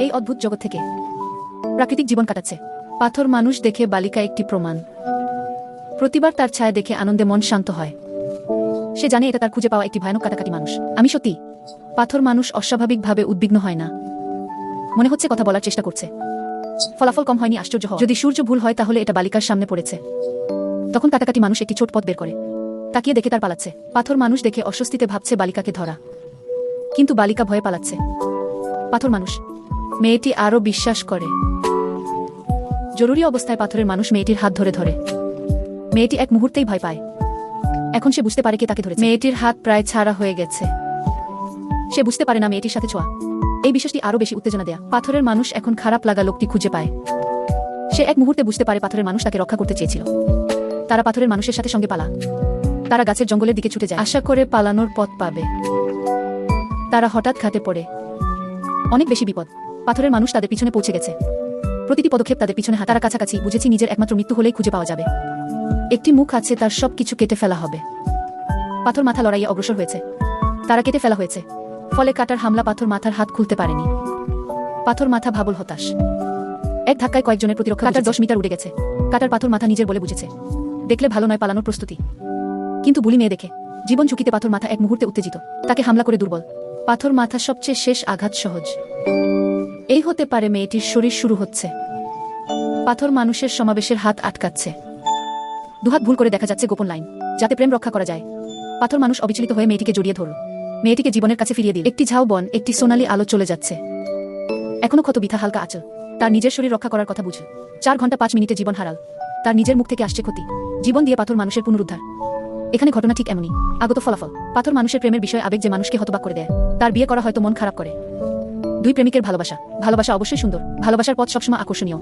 এই অদ্ভুত জগৎ থেকে প্রাকৃতিক জীবন কাটাচ্ছে। পাথর মানুষ দেখে বালিকা একটি প্রমাণ। প্রতিবার তার ছায়া দেখে আনন্দে মন শান্ত হয়। সে জানে এটা তার খুঁজে পাওয়া একটি ভয়ানক কাটাকাটি মানুষ। আমি সত্যি, পাথর মানুষ অস্বাভাবিকভাবে উদ্বিগ্ন হয় না। মনে হচ্ছে কথা বলার চেষ্টা করছে। ফলাফল কম হয়নি, আশ্চর্য হওয়া। যদি সূর্য ভুল হয়, তাহলে এটা বালিকার সামনে পড়েছে। তখন কাটাকাটি মানুষ একটি ছোট পথ বের করে। তাকিয়ে দেখে তার পালাচ্ছে। পাথর মানুষ দেখে অস্বস্তিতে ভাবছে বালিকাকে ধরা। কিন্তু বালিকা ভয়ে পালাচ্ছে। পাথর মানুষ মেয়েটি আরও বিশ্বাস করে। জরুরি অবস্থায় পাথরের মানুষ মেয়েটির হাত ধরে ধরে। মেয়েটি এক মুহূর্তেই ভয় পায়। এখন সে বুঝতে পারে কে তাকে ধরেছে। মেয়েটির হাত প্রায় ছাড়া হয়ে গেছে। সে বুঝতে পারে না মেয়েটির সাথে ছোঁয়া। এই বিষয়টি আরও বেশি উত্তেজনা দেয়া। পাথরের মানুষ এখন খারাপ লাগা লোকটি খুঁজে পায়। সে এক মুহূর্তে বুঝতে পারে পাথরের মানুষ তাকে রক্ষা করতে চেয়েছিল। তারা পাথরের মানুষের সাথে সঙ্গে পালা। তারা গাছের জঙ্গলের দিকে ছুটে যায়। আশা করে পালানোর পথ পাবে। তারা হঠাৎ ঘাটে পড়ে। অনেক বেশি বিপদ। পাথরের মানুষ তাদের পিছনে পৌঁছে গেছে। প্রতিটি পদক্ষেপ তাদের পিছনে হাত তারা কাছাকাছি। বুঝেছি নিজের একমাত্র মৃত্যু হলেই খুঁজে পাওয়া যাবে। একটি মুখ আছে, তার সব কিছু কেটে ফেলা হবে। পাথর মাথা লড়াইয়ে অগ্রসর হয়েছে। তারা কেটে ফেলা হয়েছে। ফলে কাটার হামলা পাথর মাথার হাত খুলতে পারেনি। পাথর মাথা ভাবল হতাশ। এক ধাক্কায় কয়েকজনের প্রতিরক্ষা কাটার দশ মিটার উড়ে গেছে। কাটার পাথর মাথা নিজের বলে বুঝেছে। দেখলে ভালো নয় পালানোর প্রস্তুতি। কিন্তু বুলি মেয়ে দেখে। জীবন ঝুঁকিতে পাথর মাথা এক মুহূর্তে উত্তেজিত। তাকে হামলা করে দুর্বল। পাথর মাথা সবচেয়ে শেষ আঘাত সহজ। এই হতে পারে মেয়েটির শরীর শুরু হচ্ছে। পাথর মানুষের সমাবেশের হাত আটকাচ্ছে। দুহাত ভুল করে দেখা যাচ্ছে গোপন লাইন, যাতে প্রেম রক্ষা করা যায়। পাথর মানুষ অবিচলিত হয়ে মেয়েটিকে জড়িয়ে ধরল। মেয়েটিকে জীবনের কাছে ফিরিয়ে দিল। একটি ঝাউ বন, একটি সোনালি আলো চলে যাচ্ছে। এখনও ক্ষত বিথা হালকা আচল। তার নিজের শরীর রক্ষা করার কথা বুঝে চার ঘণ্টা পাঁচ মিনিটে জীবন হারাল। তার নিজের মুখ থেকে আসছে ক্ষতি। জীবন দিয়ে পাথর মানুষের পুনরুদ্ধার। এখানে ঘটনা ঠিক এমনই। আগত ফলাফল। পাথর মানুষের প্রেমের বিষয়ে আবেগ যে মানুষকে হতবাক করে দেয়, তার বিয়ে করা হয়তো মন খারাপ করে। দুই প্রেমিকের ভালোবাসা। ভালোবাসা অবশ্যই সুন্দর। ভালোবাসার পথ সবসময় আকর্ষণীয়।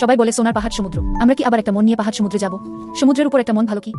সবাই বলে, সোনার পাহাড় সমুদ্র। আমরা কি আবার একটা মন নিয়ে পাহাড় সমুদ্রে যাব? সমুদ্রের উপর একটা মন ভালো কি?